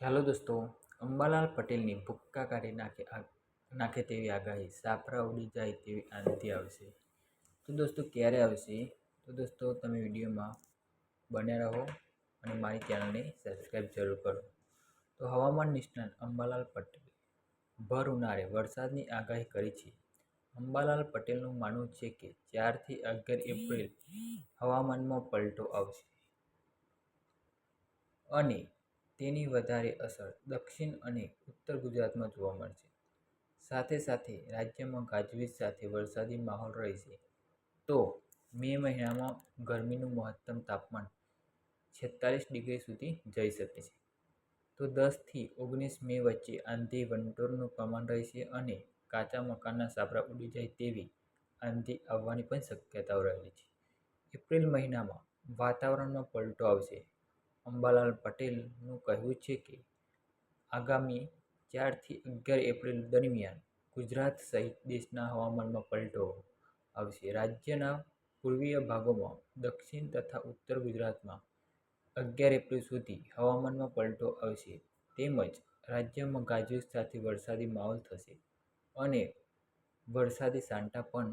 Hello દોસ્તો, અંબાલાલ પટેલની ભુક્કા કાઢી નાખે નાખે તેવી આગાહી સાફરા ઉડી જાય તેવી આંધી આવશે. તો દોસ્તો, ક્યારે આવશે? તો દોસ્તો, તમે વિડીયોમાં બન્યા રહો અને મારી ચેનલને સબસ્ક્રાઈબ જરૂર કરો. તો હવામાન નિષ્ણાત અંબાલાલ પટેલ, ભર ઉનાળે વરસાદની આગાહી કરી છે. અંબાલાલ પટેલનું માનવું છે કે ચારથી અગિયાર એપ્રિલ હવામાનમાં પલટો આવશે. અને તેની વધારે અસર દક્ષિણ અને ઉત્તર ગુજરાતમાં જોવા મળશે. સાથે સાથે રાજ્યમાં ગાજવીજ સાથે વરસાદી માહોલ રહેશે. તો મે મહિનામાં ગરમીનું મહત્તમ તાપમાન છેતાલીસ ડિગ્રી સુધી જઈ શકે છે. તો દસથી ઓગણીસ મે વચ્ચે આંધી વંટોળનું પ્રમાણ રહેશે અને કાચા મકાનના સાપરા ઉડી જાય તેવી આંધી આવવાની પણ શક્યતાઓ રહેલી છે. એપ્રિલ મહિનામાં વાતાવરણમાં પલટો આવશે. અંબાલાલ પટેલનું કહેવું છે કે આગામી ચારથી અગિયાર એપ્રિલ દરમિયાન ગુજરાત સહિત દેશના હવામાનમાં પલટો આવશે. રાજ્યના પૂર્વીય ભાગોમાં દક્ષિણ તથા ઉત્તર ગુજરાતમાં અગિયાર એપ્રિલ સુધી હવામાનમાં પલટો આવશે. તેમજ રાજ્યમાં ગાજવીજ સાથે વરસાદી માહોલ થશે અને વરસાદી સાંટા પણ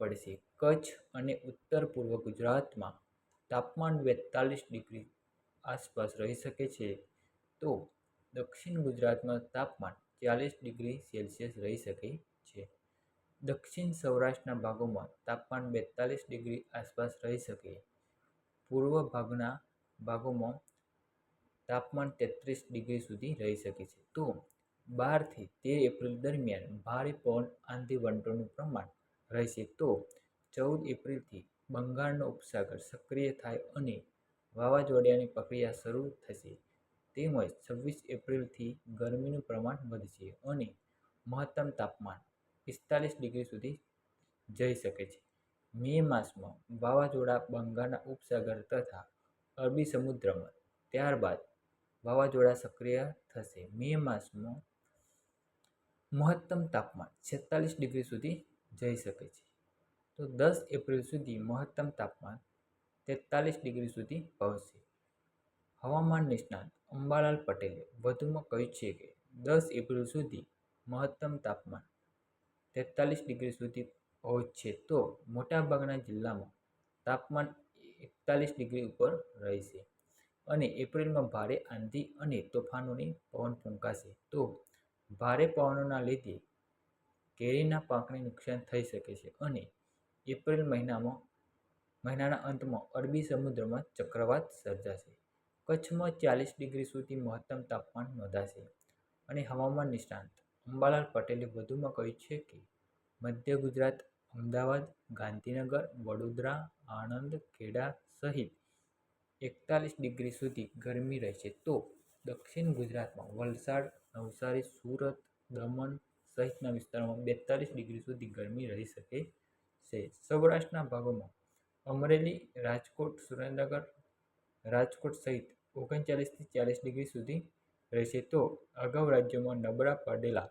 પડશે. કચ્છ અને ઉત્તર પૂર્વ ગુજરાતમાં તાપમાન બેતાલીસ ડિગ્રી આસપાસ રહી શકે છે, તો દક્ષિણ ગુજરાતમાં તાપમાન ચાલીસ ડિગ્રી સેલ્સિયસ રહી શકે છે. દક્ષિણ સૌરાષ્ટ્રના ભાગોમાં તાપમાન બેતાલીસ ડિગ્રી આસપાસ રહી શકે. પૂર્વ ભાગના ભાગોમાં તાપમાન તેત્રીસ ડિગ્રી સુધી રહી શકે છે. તો બારથી તેર એપ્રિલ દરમિયાન ભારે પવન આંધી વંટોળનું પ્રમાણ રહેશે. તો ચૌદ એપ્રિલથી બંગાળનો ઉપસાગર સક્રિય થાય અને વાવાઝોડાની પ્રક્રિયા શરૂ થશે. તેમજ છવ્વીસ એપ્રિલથી ગરમીનું પ્રમાણ વધશે અને મહત્તમ તાપમાન પિસ્તાલીસ ડિગ્રી સુધી જઈ શકે છે. મે માસમાં વાવાઝોડા બંગાળના ઉપસાગર તથા અરબી સમુદ્રમાં, ત્યારબાદ વાવાઝોડા સક્રિય થશે. મે માસમાં મહત્તમ તાપમાન છેતાલીસ ડિગ્રી સુધી જઈ શકે છે. તો દસ એપ્રિલ સુધી મહત્તમ તાપમાન તેતાલીસ ડિગ્રી સુધી પહોંચશે. હવામાન નિષ્ણાત અંબાલાલ પટેલે વધુમાં કહ્યું છે કે દસ એપ્રિલ સુધી મહત્તમ તાપમાન તેતાલીસ ડિગ્રી સુધી પહોંચશે તો મોટાભાગના જિલ્લામાં તાપમાન એકતાલીસ ડિગ્રી ઉપર રહેશે અને એપ્રિલમાં ભારે આંધી અને તોફાનોની પવન ફૂંકાશે. તો ભારે પવનોના લીધે કેરીના પાકને નુકસાન થઈ શકે છે અને એપ્રિલ મહિનામાં મહિનાના અંતમાં અરબી સમુદ્રમાં ચક્રવાત સર્જાશે. કચ્છમાં ચાલીસ ડિગ્રી સુધી મહત્તમ તાપમાન નોંધાશે અને હવામાન નિષ્ણાંત અંબાલાલ પટેલે વધુમાં કહ્યું છે કે, મધ્ય ગુજરાત, અમદાવાદ, ગાંધીનગર, વડોદરા, આણંદ, ખેડા સહિત એકતાલીસ ડિગ્રી સુધી ગરમી રહેશે. તો દક્ષિણ ગુજરાતમાં વલસાડ, નવસારી, સુરત, દમણ સહિતના વિસ્તારોમાં બેતાલીસ ડિગ્રી સુધી ગરમી રહી શકે છે. સૌરાષ્ટ્રના ભાગોમાં અમરેલી રાજકોટ સુરેન્દ્રનગર રાજકોટ સહિત ઓગણચાલીસથી ચાલીસ ડિગ્રી સુધી રહેશે. તો અગાઉ રાજ્યમાં નબળા પડેલા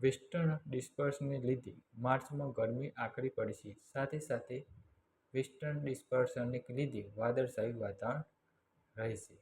વેસ્ટર્ન ડિસ્પર્સને લીધે માર્ચમાં ગરમી આકરી પડશે સાથે સાથે વેસ્ટર્ન ડિસ્પર્સનને લીધે વાદળછાયું વાતાવરણ રહેશે